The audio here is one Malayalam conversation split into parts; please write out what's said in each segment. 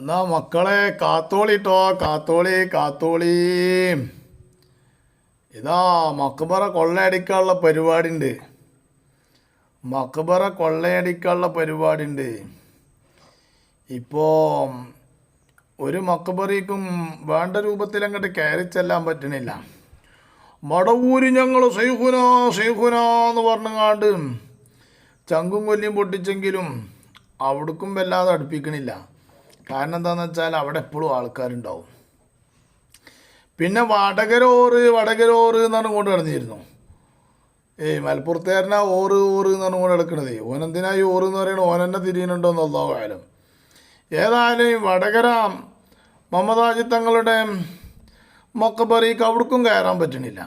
എന്നാ മക്കളെ കാത്തോളിട്ടോ കാത്തോളി കാത്തോളി. ഇതാ മക്ബറ കൊള്ളയടിക്കാനുള്ള പരിപാടി ഉണ്ട് മക്ബറ കൊള്ളയടിക്കാനുള്ള പരിപാടി ഉണ്ട് ഇപ്പോൾ ഒരു മക്ബറയ്ക്കും വേണ്ട രൂപത്തിൽ അങ്ങോട്ട് കയറി ചെല്ലാൻ പറ്റണില്ല. മടവൂര് ഞങ്ങൾ സൈഹുന സൈഹുന എന്ന് പറഞ്ഞങ്ങാണ്ട് ചങ്കും കൊല്ലിയും പൊട്ടിച്ചെങ്കിലും അവിടേക്കും വല്ലാതെ അടുപ്പിക്കണില്ല. കാരണം എന്താണെന്ന് വെച്ചാൽ അവിടെ എപ്പോഴും ആൾക്കാരുണ്ടാവും. പിന്നെ വടകരോറ് വടകരോറ് എന്ന് പറഞ്ഞുകൊണ്ട് നടന്നിരുന്നു ഏയ് മലപ്പുറത്തുകാരനാ ഓറ് ഓറ് എന്ന് പറഞ്ഞുകൊണ്ട് നടക്കണത്. ഓനെന്തിനാ ഈ ഓറ് എന്ന് പറയുന്നത്? ഓനെന്നെ തിരിയുന്നുണ്ടോ എന്നുള്ള കാലം ഏതായാലും വടകര മമതാജി തങ്ങളുടെ മൊക്കബറിക്ക് അവിടേക്കും കയറാൻ പറ്റണില്ല.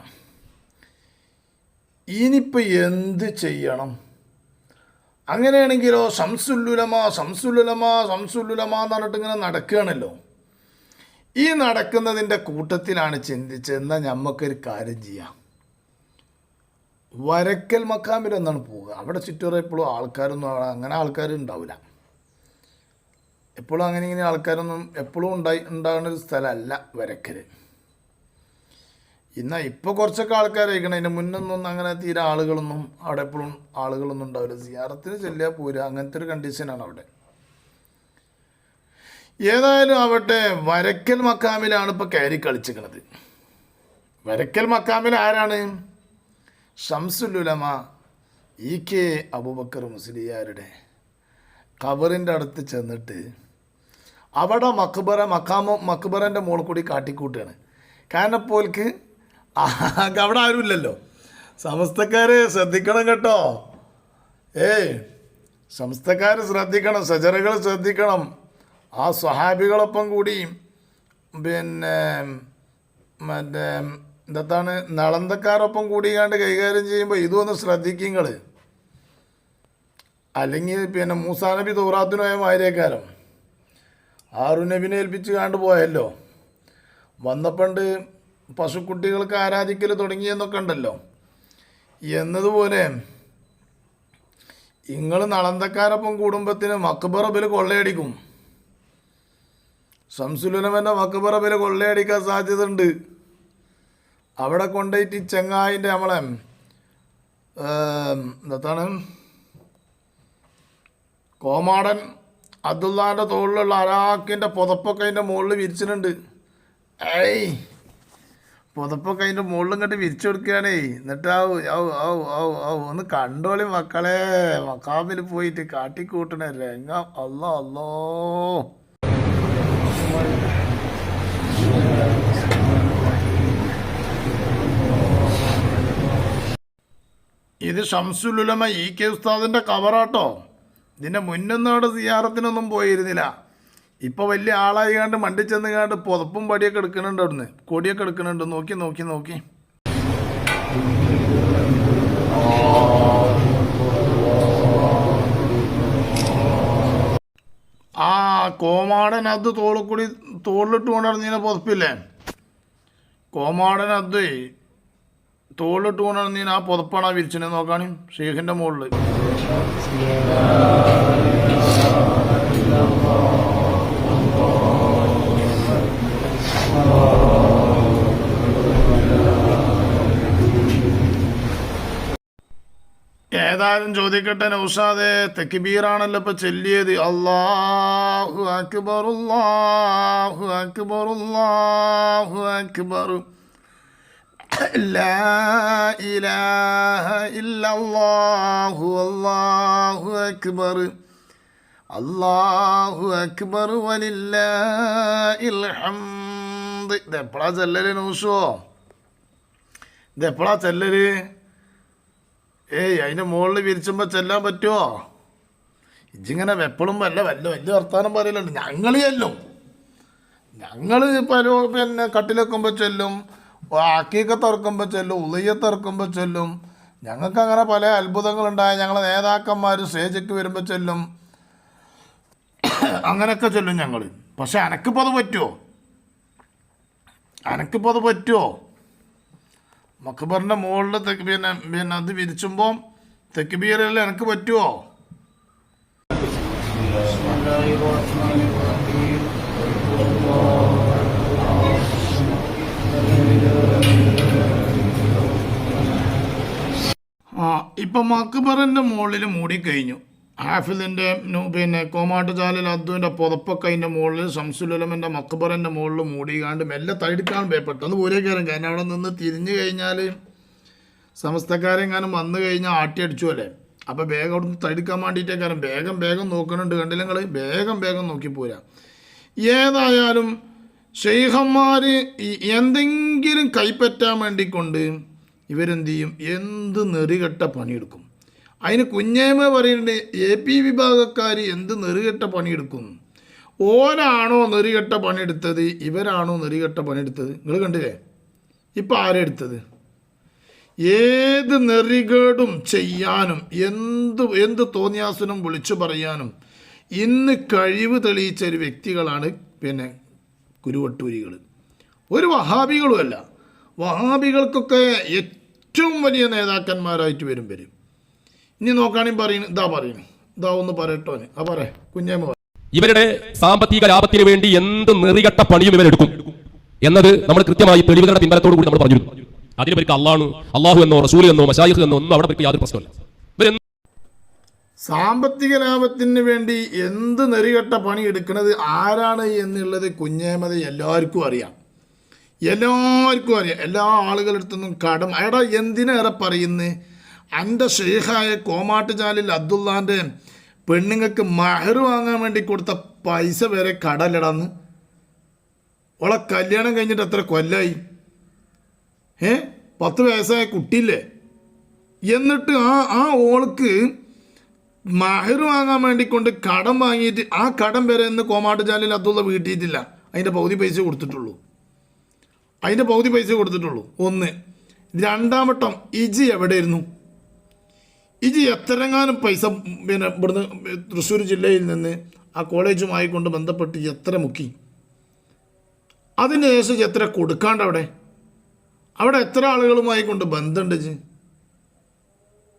ഇനിയിപ്പോൾ എന്ത് ചെയ്യണം? അങ്ങനെയാണെങ്കിലോ സംസുല്ലുലമ സംസുല്ലുലമ സംസുല്ലുലമ എന്ന് പറഞ്ഞിട്ട് ഇങ്ങനെ നടക്കുകയാണല്ലോ. ഈ നടക്കുന്നതിന്റെ കൂട്ടത്തിലാണ് ചിന്തിച്ചത് എന്നാൽ ഞമ്മക്കൊരു കാര്യം ചെയ്യാം. വരക്കൽ മക്കാമിൽ ഒന്നാണ് പോവുക. അവിടെ ചുറ്റുവറ എപ്പോഴും ആൾക്കാരൊന്നും അങ്ങനെ ആൾക്കാരും ഉണ്ടാവില്ല. എപ്പോഴും അങ്ങനെ ഇങ്ങനെ ആൾക്കാരൊന്നും എപ്പോഴും ഉണ്ടായി ഉണ്ടാകുന്ന ഒരു സ്ഥലമല്ല വരക്കൽ. എന്നാൽ ഇപ്പോൾ കുറച്ചൊക്കെ ആൾക്കാരായിരിക്കണം അതിന്റെ മുന്നൊന്നും അങ്ങനെ തീരെ ആളുകളൊന്നും അവിടെ എപ്പോഴും ആളുകളൊന്നും ഉണ്ടാവില്ല. സിയാറത്തിന് ചെല്ലുക പോരുക അങ്ങനത്തെ ഒരു കണ്ടീഷനാണ് അവിടെ. ഏതായാലും അവിടെ വരക്കൽ മക്കാമിലാണ് ഇപ്പോൾ കയറി കളിച്ചിരിക്കുന്നത് വരക്കൽ മക്കാമിൽ ആരാണ്? ഷംസുല്ലുലമ ഇ കെ അബുബക്കർ മുസ്ലിയാരുടെ കബറിന്റെ അടുത്ത് ചെന്നിട്ട് അവിടെ മക്ബറ മക്കാമോ മക്ബറന്റെ മോൾ കൂടി കാട്ടിക്കൂട്ടുകയാണ്. കാരണം പോൽക്ക് അവിടെ ആരുമില്ലല്ലോ. സമസ്തക്കാർ ശ്രദ്ധിക്കണം കേട്ടോ. ഏയ് സംസ്ഥക്കാർ ശ്രദ്ധിക്കണം സജറകൾ ശ്രദ്ധിക്കണം ആ സ്വഹാബികളൊപ്പം കൂടി പിന്നെ മറ്റേ എന്താണ് നളന്തക്കാരൊപ്പം കൂടിയാണ്ട് കൈകാര്യം ചെയ്യുമ്പോൾ ഇതൊന്ന് ശ്രദ്ധിക്കുങ്ങൾ അല്ലെങ്കിൽ പിന്നെ മൂസാ നബി തൗറാത്തിനുമായ മാര്യേക്കാരം ആറു നബിനെ ഏൽപ്പിച്ച് കാണ്ട് പോയല്ലോ. വന്നപ്പണ്ട് പശുക്കുട്ടികൾക്ക് ആരാധിക്കൽ തുടങ്ങിയെന്നൊക്കെ ഉണ്ടല്ലോ. എന്നതുപോലെ നിങ്ങൾ നളന്തക്കാരൊപ്പം കുടുംബത്തിന് മക്ബറബിൽ കൊള്ളയടിക്കും. സംസുലുലമന്റെ മക്ബറബിൽ കൊള്ളയടിക്കാൻ സാധ്യത ഉണ്ട് അവിടെ കൊണ്ടുപോയിട്ട് ഈ ചെങ്ങായിന്റെ നമ്മളെ എന്താണ്? കോമാടൻ അബ്ദുല്ലാന്റെ തോളിലുള്ള അരാക്കിന്റെ പുതപ്പൊക്കെ അതിന്റെ മുകളിൽ വിരിച്ചിട്ടുണ്ട്. ഏയ് പുതപ്പൊക്കെ അതിന്റെ മുകളിലും കണ്ട് വിരിച്ചു കൊടുക്കുകയാണേ. എന്നിട്ട് ആവു ആവു ആവു ആവു ആവു ഒന്ന് കണ്ടോളി മക്കളെ. മക്കാമിൽ പോയിട്ട് കാട്ടിക്കൂട്ടണ രംഗം. അല്ലോ അല്ലോ ഇത് ഷംസുലുലമ ഇ കെ ഉസ്താദിന്റെ കവറാട്ടോ ഇതിന്റെ മുന്നൊന്നും അവിടെ സിയാറത്തിനൊന്നും പോയിരുന്നില്ല. ഇപ്പോൾ വലിയ ആളായി കണ്ട് മണ്ടി ചെന്ന് കണ്ട് പുതപ്പും പടിയൊക്കെ എടുക്കുന്നുണ്ട് അവിടുന്ന്. കൊടിയൊക്കെ എടുക്കുന്നുണ്ട്. നോക്കി നോക്കി നോക്കി. ആ കോമാടൻ അത് തോളിൽ കൂടി തോളിലിട്ട് കൊണ്ടിറങ്ങിയ പുതപ്പില്ലേ? കോമാടൻ അത് തോളിലിട്ട് കൊണ്ടിറങ്ങിയ ആ പുതപ്പാണ് ആ വിരിച്ചിനെ നോക്കാണ് ഷെയ്ഖിന്റെ മുകളിൽ ഏതായാലും ചോദിക്കട്ടെ നൗഷാദെ തെക്കിബീറാണല്ലോ ഇപ്പൊ ചെല്ലിയത്. അള്ളാഹു അക്ബർ അല്ലാഹു അക്ബർ അല്ലാഹു അല്ലാഹു അക്ബർ. അല്ലാഹു അക്ബർ വലില്ലാഹിൽ ഹംദ്. ഇതെപ്പോഴാ ചെല്ലല് നൗഷോ? ഇതെപ്പോഴാ ചെല്ലല്? ഏയ് അതിന്റെ മുകളിൽ വിരിച്ചുമ്പോൾ ചെല്ലാൻ പറ്റുമോ ഇജിങ്ങനെ എപ്പോഴും വല്ല വല്ല വലിയ വർത്താനം പറയലുണ്ട്. ഞങ്ങൾ ചെല്ലും ഞങ്ങൾ പല പിന്നെ കട്ടിലെക്കുമ്പോൾ ചെല്ലും ആക്കിയൊക്കെ തുറക്കുമ്പോൾ ചെല്ലും ഉളിയെ തുറക്കുമ്പോൾ ചെല്ലും. ഞങ്ങൾക്ക് അങ്ങനെ പല അത്ഭുതങ്ങളുണ്ടായ. ഞങ്ങളെ നേതാക്കന്മാർ സ്റ്റേജൊക്കെ വരുമ്പോൾ ചെല്ലും. അങ്ങനെയൊക്കെ ചെല്ലും ഞങ്ങൾ പക്ഷെ അനക്കിപ്പോൾ അത് പറ്റുമോ അനക്കിപ്പോൾ അത് പറ്റുമോ മക്ബറിന്റെ മുകളിൽ തെക്ക് പിന്നെ പിന്നെ അത് വിരിച്ചുമ്പോൾ തെക്കുബീറിൽ എനിക്ക് പറ്റുമോ ആ ഇപ്പം മക്ബറിന്റെ മുകളിൽ മൂടിക്കഴിഞ്ഞു. ഹാഫിലിന്റെ പിന്നെ കോമാട്ട് ചാലിൽ അദ്ദുവിന്റെ പുതപ്പൊക്കെ അതിന്റെ മുകളിൽ ശംസുലമന്റെ മക്ബറിന്റെ മുകളിൽ മൂടിക്കാണ്ട് മെല്ലെ തടുക്കാൻ പെട്ടെന്ന് കയറും. കാരണം അവിടെ നിന്ന് തിരിഞ്ഞു കഴിഞ്ഞാൽ സമസ്തക്കാരെങ്ങാനും വന്നു കഴിഞ്ഞാൽ ആട്ടിയടിച്ചു അല്ലേ? അപ്പോൾ വേഗം അവിടെ നിന്ന് തടിക്കാൻ വേണ്ടിയിട്ടേ കാരണം വേഗം വേഗം നോക്കുന്നുണ്ട് കണ്ടില്ല നിങ്ങൾ വേഗം വേഗം നോക്കി പോരാ. ഏതായാലും ഷെയ്ഖന്മാർ എന്തെങ്കിലും കൈപ്പറ്റാൻ വേണ്ടിക്കൊണ്ട് ഇവരെന്ത് ചെയ്യും? എന്ത് നെറികെട്ട പണിയെടുക്കും? അതിന് കുഞ്ഞേമ പറയുന്നുണ്ട് എ പി വിഭാഗക്കാർ എന്ത് നെറുകെട്ട പണിയെടുക്കും? ഓരാണോ നെറുകെട്ട പണിയെടുത്തത്? ഇവരാണോ നെറുകെട്ട പണിയെടുത്തത്? നിങ്ങൾ കണ്ടില്ലേ? ഇപ്പം ആരെടുത്തത് ഏത് നെറികേടും ചെയ്യാനും എന്ത് എന്ത് തോന്നിയാസനും വിളിച്ചു പറയാനും ഇന്ന് കഴിവ് തെളിയിച്ച ഒരു വ്യക്തികളാണ് പിന്നെ കുരുവട്ടൂരികൾ ഒരു വഹാബികളുമല്ല. വഹാബികൾക്കൊക്കെ ഏറ്റവും വലിയ നേതാക്കന്മാരായിട്ട് വരും വരും ഇനി നോക്കുകയാണെങ്കിൽ പറയുന്നു ഇതാ പറയുന്നു ഇതാ ഒന്ന് പറയട്ടോ ആ പറ കുഞ്ഞേമ്മ ഇവരുടെ സാമ്പത്തിക ലാഭത്തിന് വേണ്ടി എന്ത് നെറികെട്ട പണിയും ഇവരെടുക്കും എന്നത് നമ്മൾ കൃത്യമായി തെളിവുകളുടെ പിൻബലത്തോടു കൂടി നമ്മൾ പറഞ്ഞിരുന്നു. അതിന് പേർക്ക് അള്ളാണ് അള്ളാഹു എന്നോ റസൂൽ എന്നോ മഷായിഖ് എന്നോ ഒന്നും അവിടെ പേർക്ക് യാതൊരു പ്രശ്നമില്ല ഇവരെന്ത് സാമ്പത്തിക ലാഭത്തിന് വേണ്ടി എന്ത് നെറികെട്ട പണി എടുക്കുന്നത് ആരാണ് എന്നുള്ളത് കുഞ്ഞേമത എല്ലാവർക്കും അറിയാം. എല്ലാവർക്കും അറിയാം. എല്ലാ ആളുകളുടെ കടം. അയാടാ എന്തിനേറെ പറയുന്നത് എന്റെ ഷെയ്ഖായ കോമാട്ടുചാലിൽ അബ്ദുള്ളാന്റെ പെണ്ണുങ്ങൾക്ക് മഹർ വാങ്ങാൻ വേണ്ടി കൊടുത്ത പൈസ വരെ കടലിടന്ന് ഓളെ കല്യാണം കഴിഞ്ഞിട്ട് എത്ര കൊല്ലായി? ഏ? പത്ത് വയസ്സായ കുട്ടിയില്ലേ? എന്നിട്ട് ആ ആ ഓൾക്ക് മഹർ വാങ്ങാൻ വേണ്ടി കൊണ്ട് കടം വാങ്ങിയിട്ട് ആ കടം വരെ ഇന്ന് കോമാട്ടുചാലിൽ അബ്ദുള്ള വീട്ടിയിട്ടില്ല. അതിന്റെ പകുതി പൈസ കൊടുത്തിട്ടുള്ളൂ. അതിന്റെ പകുതി പൈസ കൊടുത്തിട്ടുള്ളൂ. ഒന്ന്. രണ്ടാമട്ടം ഇജി എവിടെയായിരുന്നു ഇജി എത്രങ്ങാനും പൈസ പിന്നെ ഇവിടുന്ന് തൃശ്ശൂർ ജില്ലയിൽ നിന്ന് ആ കോളേജുമായി കൊണ്ട് ബന്ധപ്പെട്ട് എത്ര മുക്കി? അതിന് ശേഷം എത്ര കൊടുക്കാണ്ട് അവിടെ? അവിടെ എത്ര ആളുകളുമായി കൊണ്ട് ബന്ധമുണ്ട്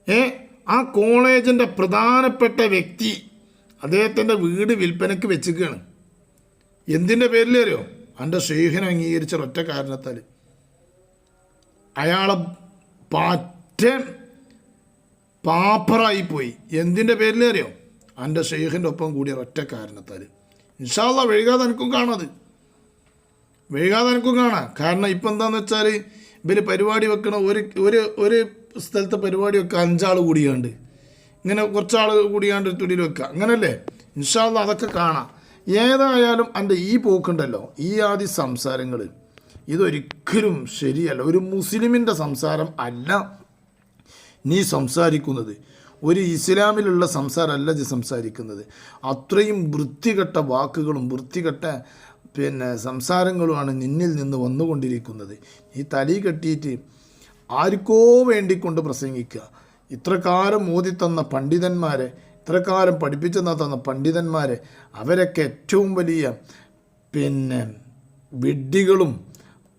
ഏ? ആ കോളേജിന്റെ പ്രധാനപ്പെട്ട വ്യക്തി അദ്ദേഹത്തിന്റെ വീട് വിൽപ്പനയ്ക്ക് വെച്ചിരിക്കുകയാണ്. എന്തിന്റെ പേരിൽ അറിയോ? എന്റെ ഷെയ്ഖിനെ അംഗീകരിച്ച ഒറ്റ കാരണത്താൽ അയാളെ പാറ്റ പാപ്പറായിപ്പോയി എന്തിന്റെ പേരിൽ അറിയോ? എന്റെ ഷെയ്ഖിന്റെ ഒപ്പം കൂടിയ ഒറ്റ കാരണത്താൽ ഇൻഷാല്ല വൈകാതെ എനിക്കും കാണാത് വൈകാതെ എനിക്കും കാണാം. കാരണം ഇപ്പം എന്താണെന്ന് വെച്ചാൽ ഇവർ പരിപാടി വെക്കണ ഒരു ഒരു ഒരു സ്ഥലത്തെ പരിപാടി വെക്കുക അഞ്ചാൾ കൂടിയാണ്ട്. ഇങ്ങനെ കുറച്ചാൾ കൂടിയാണ്ട് തുടിയിൽ വെക്കുക അങ്ങനല്ലേ? ഇൻഷാല്ല അതൊക്കെ കാണാം. ഏതായാലും എന്റെ ഈ പോക്കുണ്ടല്ലോ ഈ ആദ്യ സംസാരങ്ങൾ ഇതൊരിക്കലും ശരിയല്ല. ഒരു മുസ്ലിമിന്റെ സംസാരം അല്ല. നീ സംസാരിക്കുന്നത്. ഒരു ഇസ്ലാമിലുള്ള സംസാരമല്ല ഇത് സംസാരിക്കുന്നത്. അത്രയും വൃത്തികെട്ട വാക്കുകളും വൃത്തികെട്ട പിന്നെ സംസാരങ്ങളുമാണ് നിന്നിൽ നിന്ന് വന്നുകൊണ്ടിരിക്കുന്നത്. ഈ തലി കെട്ടിയിട്ട് ആർക്കോ വേണ്ടിക്കൊണ്ട് പ്രസംഗിക്കുക. ഇത്രകാലം മോദി തന്ന പണ്ഡിതന്മാരെ ഇത്രകാലം പഠിപ്പിച്ചു തന്ന പണ്ഡിതന്മാരെ അവരൊക്കെ ഏറ്റവും വലിയ പിന്നെ വിഡ്ഢികളും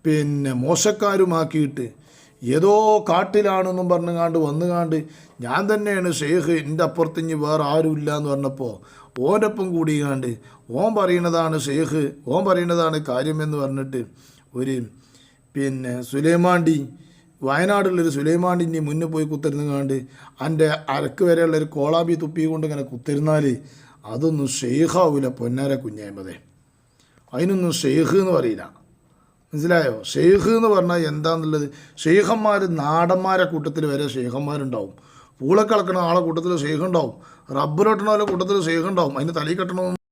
പിന്നെ മോശക്കാരുമാക്കിയിട്ട് ഏതോ കാട്ടിലാണെന്നും പറഞ്ഞുകാണ്ട് വന്നുകാണ്ട് ഞാൻ തന്നെയാണ് ഷെയ്ഖ് എന്റെ അപ്പുറത്ത് ഇനി വേറെ ആരുമില്ല എന്ന് പറഞ്ഞപ്പോൾ ഓനൊപ്പം കൂടിയാണ്ട് ഓൻ പറയുന്നതാണ് ഷെയ്ഖ് ഓൻ പറയുന്നതാണ് കാര്യമെന്ന് പറഞ്ഞിട്ട് ഒരു പിന്നെ സുലൈമാണ്ടി വയനാടുള്ളൊരു സുലൈമാണ്ടിന്റെ മുന്നിൽ പോയി കുത്തിരുന്നുകാണ്ട് എന്റെ അരക്ക് വരെയുള്ള ഒരു കോളാബി തുപ്പി കൊണ്ട് ഇങ്ങനെ കുത്തിരുന്നാൽ അതൊന്നും ഷെയ്ഖാവൂല പൊന്നാര കുഞ്ഞായ്മതേ. അതിനൊന്നും ഷെയ്ഖ് എന്ന് പറയില്ല. മനസ്സിലായോ? ഷെയ്ഖ് എന്ന് പറഞ്ഞാൽ എന്താണെന്നുള്ളത് ഷെയ്ഖന്മാർ നാടന്മാരെ കൂട്ടത്തിൽ വരെ ഷെയ്ഖന്മാരുണ്ടാവും പൂളക്കളക്കണ ആളെ കൂട്ടത്തിൽ ഷെയ്ഖ് ഉണ്ടാവും റബ്ബർ ആളെ കൂട്ടത്തിൽ ഷെയ്ഖ് ഉണ്ടാവും അതിന് തലയിൽ കെട്ടണമെന്ന്